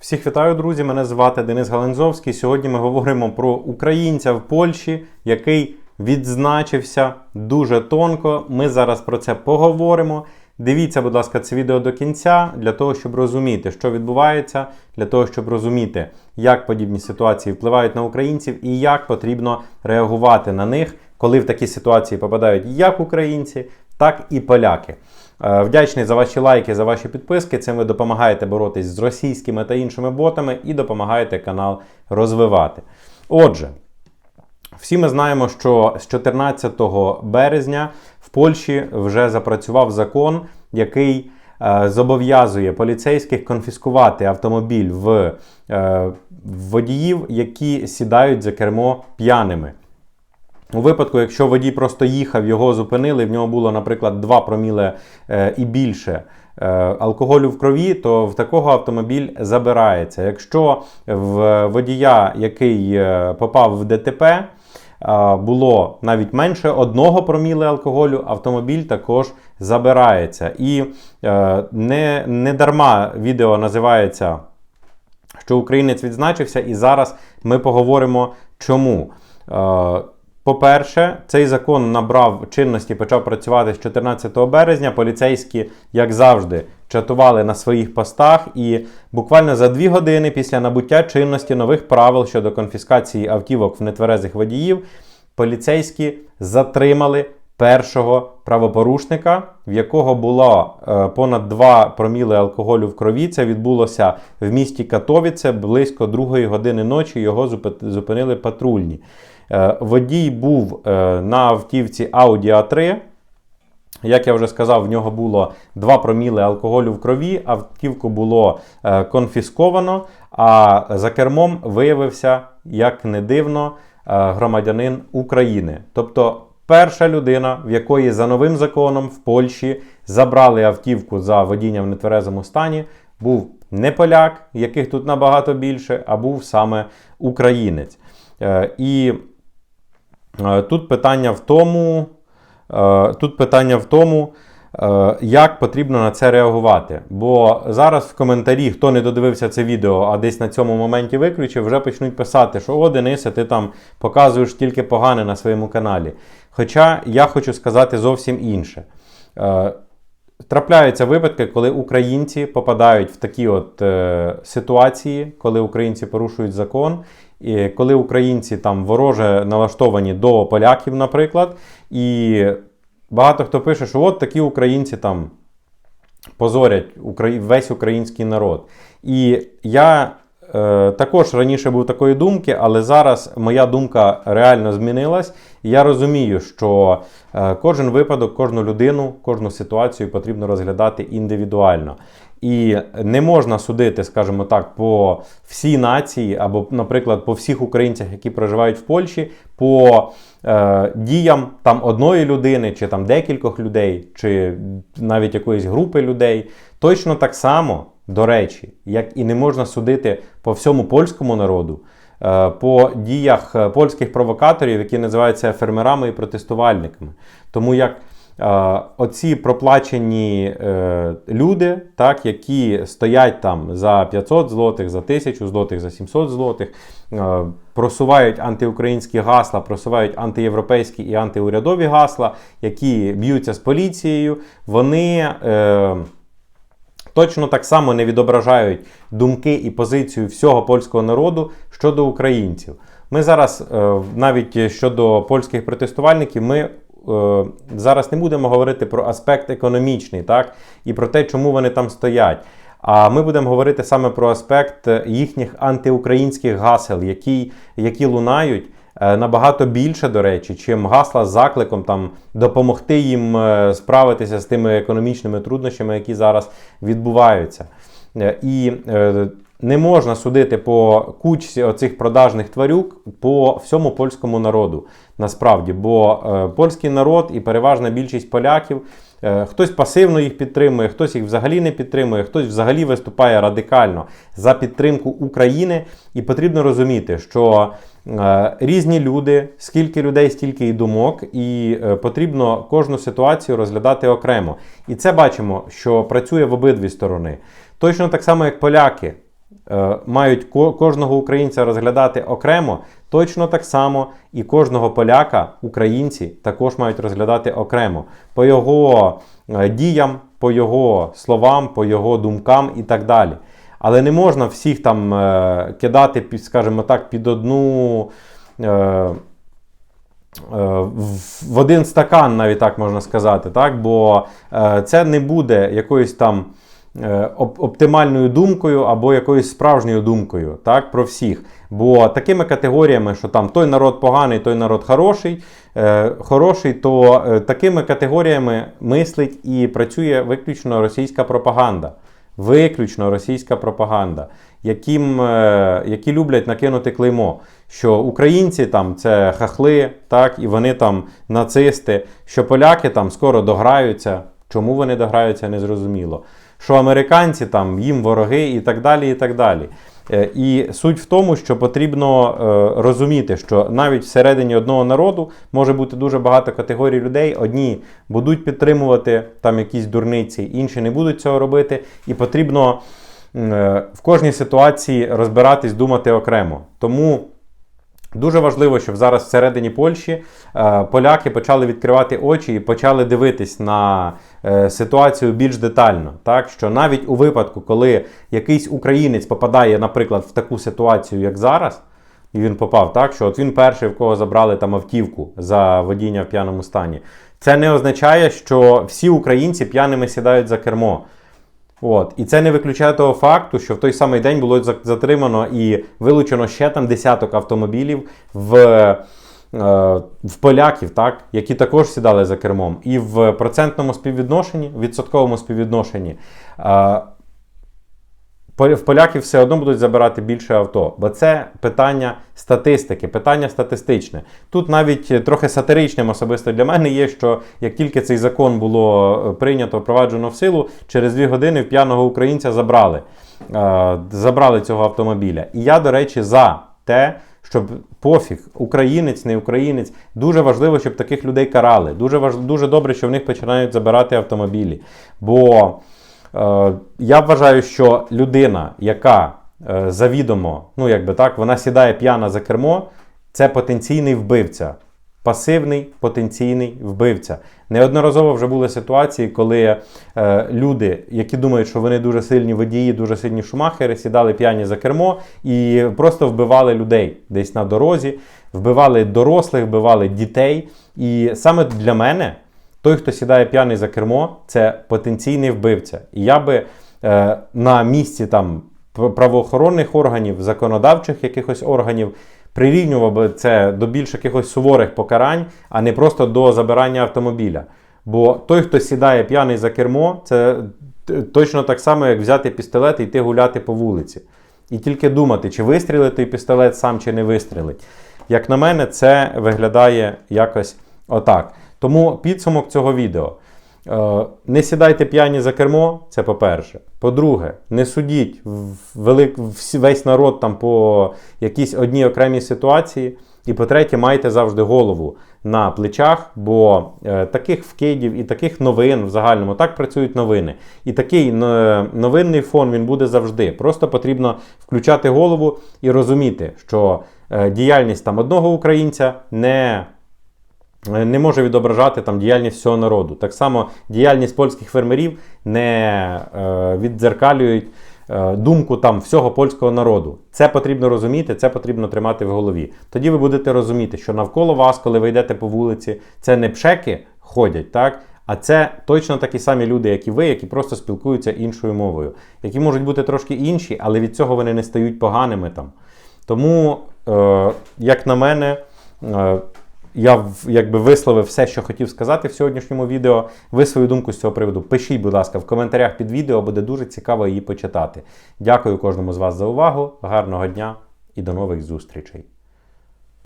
Всіх вітаю, друзі! Мене звати Денис Галензовський. Сьогодні ми говоримо про українця в Польщі, який відзначився дуже тонко. Ми зараз про це поговоримо. Дивіться, будь ласка, це відео до кінця для того, щоб розуміти, що відбувається, для того, щоб розуміти, як подібні ситуації впливають на українців і як потрібно реагувати на них, коли в такі ситуації попадають як українці, так і поляки. Е, Вдячний за ваші лайки, за ваші підписки. Цим ви допомагаєте боротись з російськими та іншими ботами і допомагаєте канал розвивати. Отже, всі ми знаємо, що з 14 березня в Польщі вже запрацював закон, який е, зобов'язує поліцейських конфіскувати автомобіль в е, водіїв, які сідають за кермо п'яними. У випадку, якщо водій просто їхав, його зупинили, в нього було, наприклад, 2 проміле і більше е, алкоголю в крові, то в такого автомобіль забирається. Якщо в водія, який е, попав в ДТП, е, було навіть менше одного проміле алкоголю, автомобіль також забирається. І не, не дарма відео називається, що українець відзначився, і зараз ми поговоримо чому. По-перше, цей закон набрав чинності, почав працювати з 14 березня. Поліцейські, як завжди, чатували на своїх постах, і буквально за дві години після набуття чинності нових правил щодо конфіскації автівок в нетверезих водіїв, поліцейські затримали першого правопорушника, в якого було е, понад 2 проміли алкоголю в крові. Це відбулося в місті Катовіце близько 2 години ночі. Його зупинили патрульні. Е, Водій був е, на автівці Audi A3. Як я вже сказав, в нього було 2 проміли алкоголю в крові, автівку було конфісковано, а за кермом виявився, як не дивно, громадянин України. Тобто перша людина, в якої за новим законом в Польщі забрали автівку за водіння в нетверезому стані, був не поляк, яких тут набагато більше, а був саме українець. Е, І Е, Тут питання в тому, е, тут питання в тому, як потрібно на це реагувати. Бо зараз в коментарі, хто не додивився це відео, а десь на цьому моменті виключив, вже почнуть писати, що о, Денисе, ти там показуєш тільки погане на своєму каналі. Хоча я хочу сказати зовсім інше. Е, Трапляються випадки, коли українці попадають в такі от е, ситуації, коли українці порушують закон, і коли українці там вороже налаштовані до поляків, наприклад, і багато хто пише, що от такі українці там позорять весь український народ. І я також раніше був такої думки, але зараз моя думка реально змінилась. Я розумію, що е, кожен випадок, кожну людину, кожну ситуацію потрібно розглядати індивідуально. І не можна судити, скажімо так, по всій нації, або, наприклад, по всіх українцях, які проживають в Польщі, по е, діям там одної людини, чи там декількох людей, чи навіть якоїсь групи людей. Точно так само, до речі, як і не можна судити по всьому польському народу, е, по діях е, польських провокаторів, які називаються фермерами і протестувальниками. Тому як е, оці проплачені люди, так, які стоять там за 500 злотих, за 1000 злотих, за 700 злотих, просувають антиукраїнські гасла, просувають антиєвропейські і антиурядові гасла, які б'ються з поліцією, вони. Точно так само не відображають думки і позицію всього польського народу щодо українців. Ми зараз, е, навіть щодо польських протестувальників, ми е, зараз не будемо говорити про аспект економічний, так, і про те, чому вони там стоять. А ми будемо говорити саме про аспект їхніх антиукраїнських гасел, які, які лунають набагато більше, до речі, чим гасла з закликом там допомогти їм е, справитися з тими економічними труднощами, які зараз відбуваються. Е, І е, не можна судити по кучці оцих продажних тварюк по всьому польському народу. Насправді, бо е, польський народ і переважна більшість поляків. Е, Хтось пасивно їх підтримує, хтось їх взагалі не підтримує, хтось взагалі виступає радикально за підтримку України. І потрібно розуміти, що е, різні люди, скільки людей, стільки і думок, і е, потрібно кожну ситуацію розглядати окремо. І це бачимо, що працює в обидві сторони. Точно так само, як поляки. мають кожного українця розглядати окремо, точно так само і кожного поляка українці також мають розглядати окремо по його е, діям, по його словам, по його думкам і так далі. Але не можна всіх там е, кидати, скажімо так, під одну. Е, в один стакан, навіть так можна сказати, так? бо це не буде якоюсь там оптимальною думкою або якоюсь справжньою думкою так, про всіх. Бо такими категоріями, що там той народ поганий, той народ хороший, е, хороший, то е, такими категоріями мислить і працює виключно російська пропаганда. Виключно російська пропаганда, яким, е, які люблять накинути клеймо, що українці там це хахли, так, і вони там нацисти, що поляки там скоро дограються. Чому вони дограються, незрозуміло. Що американці там їм вороги і так далі. І так далі. Е, І суть в тому, що потрібно е, розуміти, що навіть всередині одного народу може бути дуже багато категорій людей. Одні будуть підтримувати там якісь дурниці, інші не будуть цього робити. І потрібно е, в кожній ситуації розбиратись, думати окремо. Тому. Дуже важливо, щоб зараз всередині Польщі е, поляки почали відкривати очі і почали дивитись на е, ситуацію більш детально. Так що навіть у випадку, коли якийсь українець попадає, наприклад, в таку ситуацію, як зараз, і він попав, так що от він перший, в кого забрали там автівку за водіння в п'яному стані, це не означає, що всі українці п'яними сідають за кермо. От. І це не виключає того факту, що в той самий день було затримано і вилучено ще там десяток автомобілів в, е, в поляків, так, які також сідали за кермом. І в процентному співвідношенні, відсотковому співвідношенні. е, В поляків все одно будуть забирати більше авто, бо це питання статистики, питання статистичне. Тут навіть е, трохи сатиричним особисто для мене є, що як тільки цей закон було е, прийнято, впроваджено в силу, через дві години в п'яного українця забрали, е, забрали цього автомобіля. І я, до речі, за те, щоб пофіг, українець, не українець, дуже важливо, щоб таких людей карали. Дуже важ... дуже добре, що в них починають забирати автомобілі. Бо Я вважаю, що людина, яка е, завідомо, ну якби так, вона сідає п'яна за кермо, це потенційний вбивця. Пасивний потенційний вбивця. Неодноразово вже були ситуації, коли е, люди, які думають, що вони дуже сильні водії, дуже сильні шумахери, сідали п'яні за кермо і просто вбивали людей десь на дорозі, вбивали дорослих, вбивали дітей. І саме для мене той, хто сідає п'яний за кермо, це потенційний вбивця. І я би е, на місці там правоохоронних органів, законодавчих якихось органів прирівнював би це до більш якихось суворих покарань, а не просто до забирання автомобіля. Бо той, хто сідає п'яний за кермо, це точно так само, як взяти пістолет і йти гуляти по вулиці. І тільки думати, чи вистрілить той пістолет сам, чи не вистрілить. Як на мене, це виглядає якось отак. Тому підсумок цього відео. Е, Не сідайте п'яні за кермо, це по-перше. По-друге, не судіть велик, весь народ там по якійсь одній окремій ситуації. І по-третє, майте завжди голову на плечах, бо е, таких вкидів і таких новин в загальному так працюють новини. І такий е, новинний фон він буде завжди. Просто потрібно включати голову і розуміти, що діяльність там одного українця не не може відображати там діяльність всього народу. Так само діяльність польських фермерів не е, віддзеркалюють е, думку там всього польського народу. Це потрібно розуміти, це потрібно тримати в голові. Тоді ви будете розуміти, що навколо вас, коли ви йдете по вулиці, це не пшеки ходять, так? А це точно такі самі люди, як і ви, які просто спілкуються іншою мовою, які можуть бути трошки інші, але від цього вони не стають поганими там. Тому, е, як на мене, е, я якби висловив все, що хотів сказати в сьогоднішньому відео. Ви свою думку з цього приводу пишіть, будь ласка, в коментарях під відео, буде дуже цікаво її почитати. Дякую кожному з вас за увагу, гарного дня і до нових зустрічей.